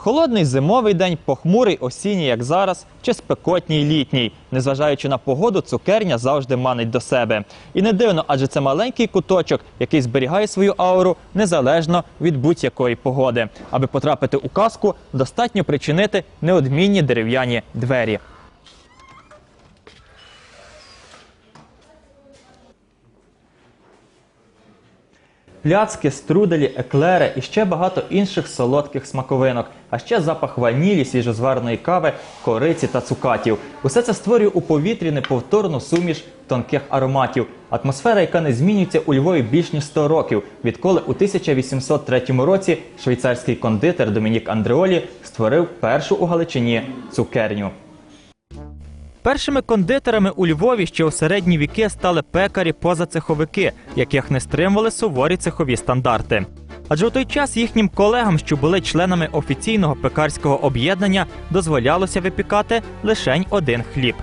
Холодний зимовий день, похмурий осінній, як зараз, чи спекотній літній. Незважаючи на погоду, цукерня завжди манить до себе. І не дивно, адже це маленький куточок, який зберігає свою ауру незалежно від будь-якої погоди. Аби потрапити у казку, достатньо причинити неодмінні дерев'яні двері. Пляцки, струделі, еклери і ще багато інших солодких смаковинок, а ще запах ванілі, свіжозвареної кави, кориці та цукатів. Усе це створює у повітрі неповторну суміш тонких ароматів. Атмосфера, яка не змінюється у Львові більш ніж 100 років, відколи у 1803 році швейцарський кондитер Домінік Андреолі створив першу у Галичині цукерню. Першими кондитерами у Львові ще у середні віки стали пекарі-позацеховики, яких не стримували суворі цехові стандарти. Адже у той час їхнім колегам, що були членами офіційного пекарського об'єднання, дозволялося випікати лишень один хліб.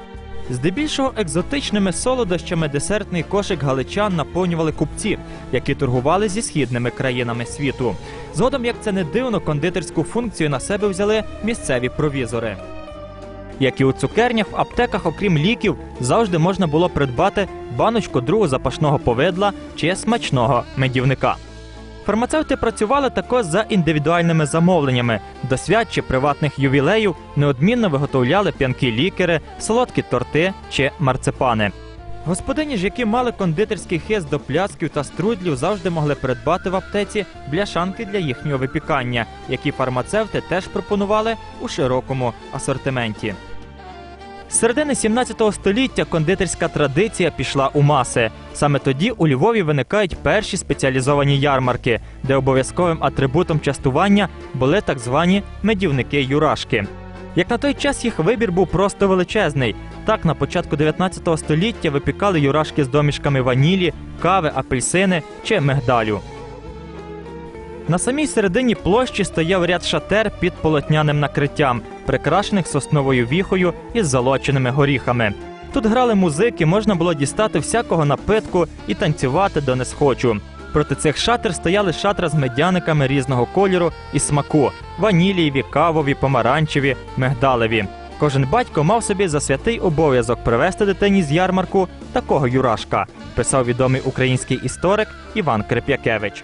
Здебільшого екзотичними солодощами десертний кошик галичан наповнювали купці, які торгували зі східними країнами світу. Згодом, як це не дивно, кондитерську функцію на себе взяли місцеві провізори. Як і у цукернях, в аптеках, окрім ліків, завжди можна було придбати баночку другу запашного повидла чи смачного медівника. Фармацевти працювали також за індивідуальними замовленнями. До свят чи приватних ювілеїв неодмінно виготовляли п'янкі лікери, солодкі торти чи марципани. Господині ж, які мали кондитерський хист до пляцків та струдлів, завжди могли придбати в аптеці бляшанки для їхнього випікання, які фармацевти теж пропонували у широкому асортименті. Середини 17 століття кондитерська традиція пішла у маси. Саме тоді у Львові виникають перші спеціалізовані ярмарки, де обов'язковим атрибутом частування були так звані медівники-юрашки. Як на той час їх вибір був просто величезний. Так, на початку 19 століття випікали юрашки з домішками ванілі, кави, апельсини чи мигдалю. На самій середині площі стояв ряд шатер під полотняним накриттям, прикрашених сосновою віхою із залоченими горіхами. Тут грали музики, можна було дістати всякого напитку і танцювати до несхочу. Проти цих шатер стояли шатра з медяниками різного кольору і смаку: ванілієві, кавові, помаранчеві, мигдалеві. Кожен батько мав собі за святий обов'язок привезти дитині з ярмарку такого юрашка, писав відомий український історик Іван Креп'якевич.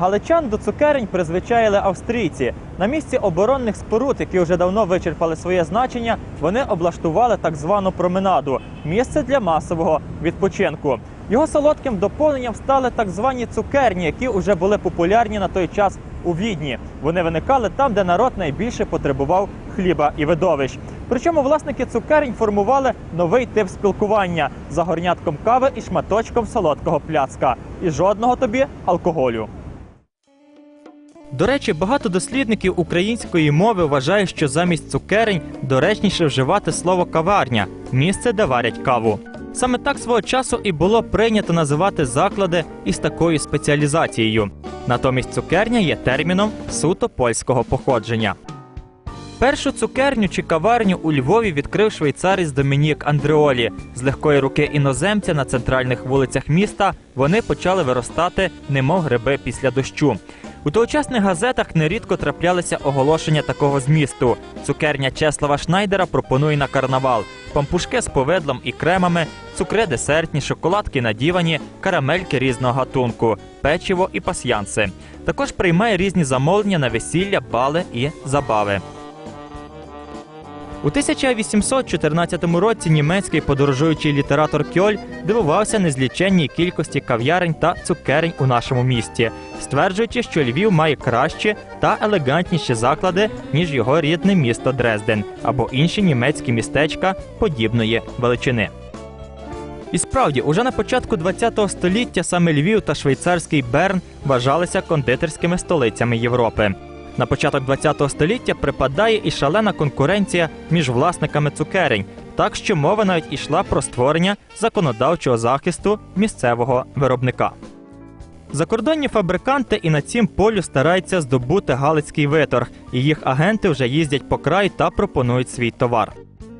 Галичан до цукерень призвичаїли австрійці. На місці оборонних споруд, які вже давно вичерпали своє значення, вони облаштували так звану променаду місце для масового відпочинку. Його солодким доповненням стали так звані цукерні, які вже були популярні на той час у відні. Вони виникали там, де народ найбільше потребував хліба і видовищ. Причому власники цукерень формували новий тип спілкування за горнятком кави і шматочком солодкого пляцка. І жодного тобі алкоголю. До речі, багато дослідників української мови вважають, що замість цукерень доречніше вживати слово каварня місце, де варять каву. Саме так свого часу і було прийнято називати заклади із такою спеціалізацією. Натомість цукерня є терміном суто польського походження. Першу цукерню чи каварню у Львові відкрив швейцарець Домінік Андреолі. З легкої руки іноземця на центральних вулицях міста вони почали виростати, немов гриби після дощу. У тогочасних газетах нерідко траплялися оголошення такого змісту. Цукерня Чеслава Шнайдера пропонує на карнавал пампушки з повидлом і кремами, цукри десертні, шоколадки надівані, карамельки різного гатунку, печиво і пасьянси. Також приймає різні замовлення на весілля, бали і забави. У 1814 році німецький подорожуючий літератор Кьоль дивувався незліченній кількості кав'ярень та цукерень у нашому місті, стверджуючи, що Львів має кращі та елегантніші заклади, ніж його рідне місто Дрезден або інші німецькі містечка подібної величини. І справді, уже на початку ХХ століття саме Львів та швейцарський Берн вважалися кондитерськими столицями Європи. На початок ХХ століття припадає і шалена конкуренція між власниками цукерень, так що мова навіть ішла про створення законодавчого захисту місцевого виробника. Закордонні фабриканти і на цім полю стараються здобути галицький виторг, і їх агенти вже їздять по краю та пропонують свій товар.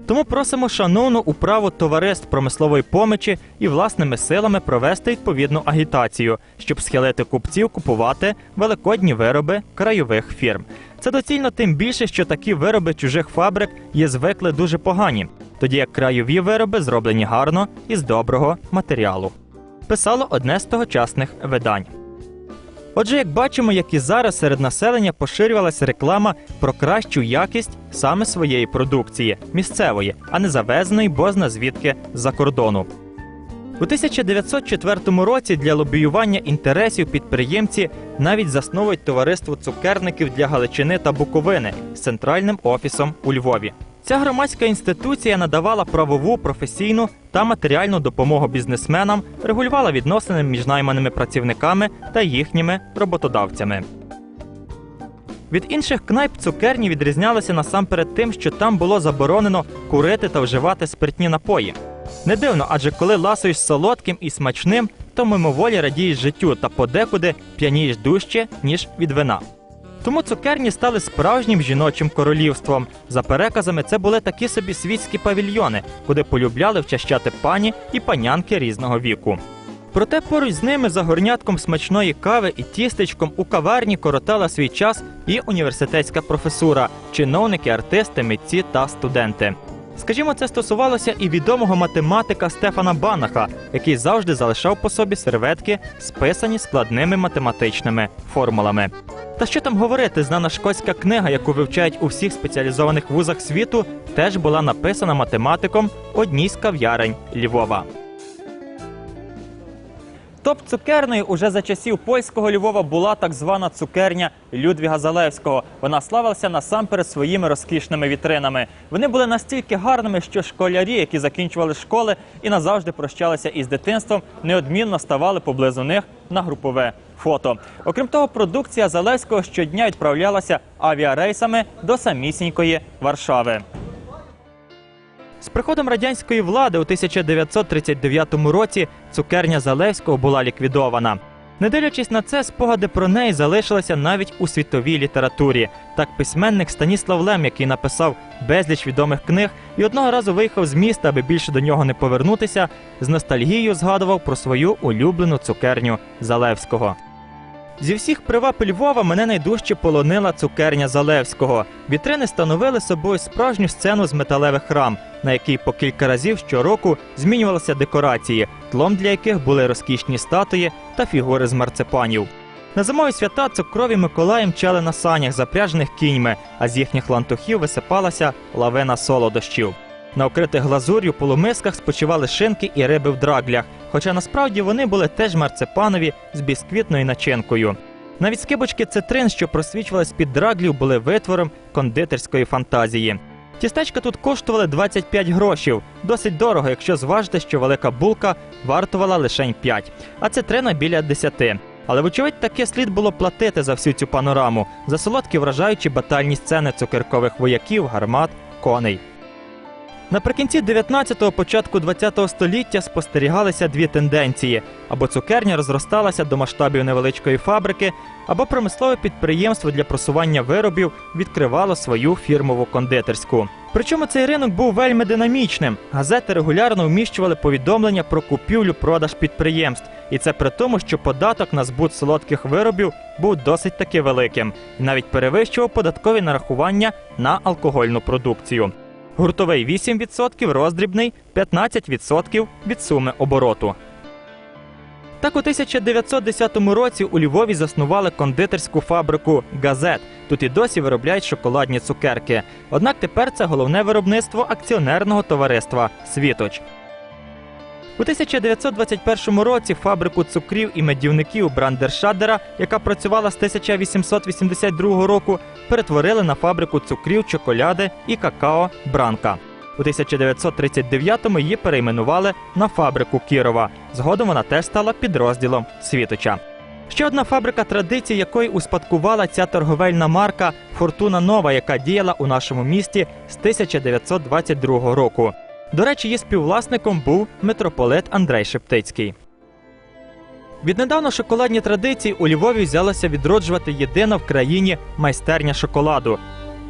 Тому просимо шановну управу товариств промислової помічі і власними силами провести відповідну агітацію, щоб схилити купців купувати великодні вироби крайових фірм. Це доцільно тим більше, що такі вироби чужих фабрик є звикли дуже погані, тоді як крайові вироби зроблені гарно і з доброго матеріалу. Писало одне з тогочасних видань. Отже, як бачимо, як і зараз серед населення поширювалася реклама про кращу якість саме своєї продукції, місцевої, а не завезеної бозна звідки з-за кордону. У 1904 році для лобіювання інтересів підприємці навіть засновують товариство цукерників для Галичини та Буковини з центральним офісом у Львові. Ця громадська інституція надавала правову, професійну та матеріальну допомогу бізнесменам, регулювала відносини між найманими працівниками та їхніми роботодавцями. Від інших кнайп цукерні відрізнялися насамперед тим, що там було заборонено курити та вживати спиртні напої. Не дивно, адже коли ласуєш солодким і смачним, то мимоволі радієш життю та подекуди п'янієш дужче, ніж від вина. Тому цукерні стали справжнім жіночим королівством. За переказами, це були такі собі світські павільйони, куди полюбляли вчащати пані і панянки різного віку. Проте поруч з ними за горнятком смачної кави і тістечком у каварні коротала свій час і університетська професура, чиновники, артисти, митці та студенти. Скажімо, це стосувалося і відомого математика Стефана Банаха, який завжди залишав по собі серветки, списані складними математичними формулами. Та що там говорити, знана шкотська книга, яку вивчають у всіх спеціалізованих вузах світу, теж була написана математиком одній з кав'ярень Львова. Топ цукерною уже за часів польського Львова була так звана цукерня Людвіга Залевського. Вона славилася насамперед своїми розкішними вітринами. Вони були настільки гарними, що школярі, які закінчували школи і назавжди прощалися із дитинством, неодмінно ставали поблизу них на групове фото. Окрім того, продукція Залевського щодня відправлялася авіарейсами до самісінької Варшави. З приходом радянської влади у 1939 році цукерня Залевського була ліквідована. Не дивлячись на це, спогади про неї залишилися навіть у світовій літературі. Так письменник Станіслав Лем, який написав безліч відомих книг і одного разу виїхав з міста, аби більше до нього не повернутися, з ностальгією згадував про свою улюблену цукерню Залевського. Зі всіх привап Львова мене найдужче полонила цукерня Залевського. Вітрини становили собою справжню сцену з металевих рам, на якій по кілька разів щороку змінювалися декорації, тлом для яких були розкішні статуї та фігури з марципанів. На зимові свята цукрові Миколаї мчали на санях, запряжених кіньми, а з їхніх лантухів висипалася лавина солодощів. На окритих глазур'ю полумисках спочивали шинки і риби в драглях, хоча насправді вони були теж марципанові з бісквітною начинкою. Навіть скибочки цитрин, що просвічувались під драглів, були витвором кондитерської фантазії. Тістечка тут коштували 25 грошів, досить дорого, якщо зважити, що велика булка вартувала лише 5, а цитрина біля 10. Але, вочевидь, таке слід було платити за всю цю панораму, за солодкі вражаючі батальні сцени цукеркових вояків, гармат, коней. Наприкінці 19-го, початку 20-го століття спостерігалися дві тенденції: або цукерня розросталася до масштабів невеличкої фабрики, або промислове підприємство для просування виробів відкривало свою фірмову кондитерську. Причому цей ринок був вельми динамічним. Газети регулярно вміщували повідомлення про купівлю-продаж підприємств, і це при тому, що податок на збут солодких виробів був досить таки великим і навіть перевищував податкові нарахування на алкогольну продукцію. Гуртовий 8%, роздрібний 15% від суми обороту. Так у 1910 році у Львові заснували кондитерську фабрику Газет. Тут і досі виробляють шоколадні цукерки. Однак тепер це головне виробництво акціонерного товариства Світоч. У 1921 році фабрику цукрів і медівників Брандершадера, яка працювала з 1882 року, перетворили на фабрику цукрів, чоколяди і какао Бранка. У 1939-му її перейменували на фабрику Кірова. Згодом вона теж стала підрозділом Світоча. Ще одна фабрика традицій, якої успадкувала ця торговельна марка Фортуна Нова, яка діяла у нашому місті з 1922 року. До речі, її співвласником був митрополит Андрей Шептицький. Віднедавна шоколадні традиції у Львові взялася відроджувати єдина в країні майстерня шоколаду.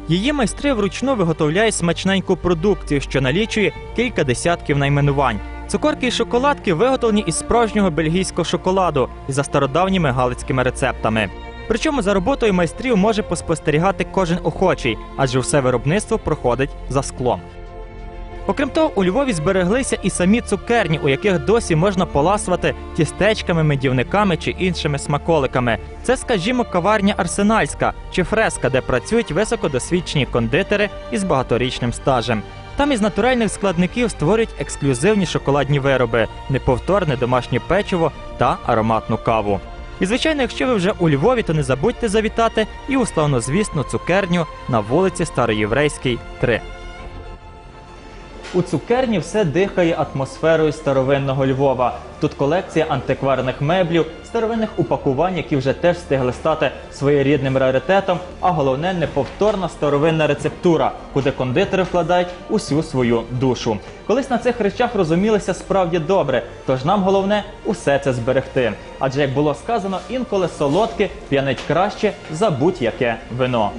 Її майстри вручну виготовляють смачненьку продукцію, що налічує кілька десятків найменувань. Цукорки і шоколадки виготовлені із справжнього бельгійського шоколаду і за стародавніми галицькими рецептами. Причому за роботою майстрів може поспостерігати кожен охочий, адже все виробництво проходить за склом. Окрім того, у Львові збереглися і самі цукерні, у яких досі можна поласувати тістечками, медівниками чи іншими смаколиками. Це, скажімо, каварня Арсенальська чи фреска, де працюють високодосвідчені кондитери із багаторічним стажем. Там із натуральних складників створюють ексклюзивні шоколадні вироби, неповторне домашнє печиво та ароматну каву. І звичайно, якщо ви вже у Львові, то не забудьте завітати і у славнозвісну цукерню на вулиці Староєврейській, 3. У цукерні все дихає атмосферою старовинного Львова. Тут колекція антикварних меблів, старовинних упакувань, які вже теж встигли стати своєрідним раритетом, а головне неповторна старовинна рецептура, куди кондитери вкладають усю свою душу. Колись на цих речах розумілися справді добре, тож нам головне усе це зберегти. Адже як було сказано, інколи солодке п'янить краще за будь-яке вино.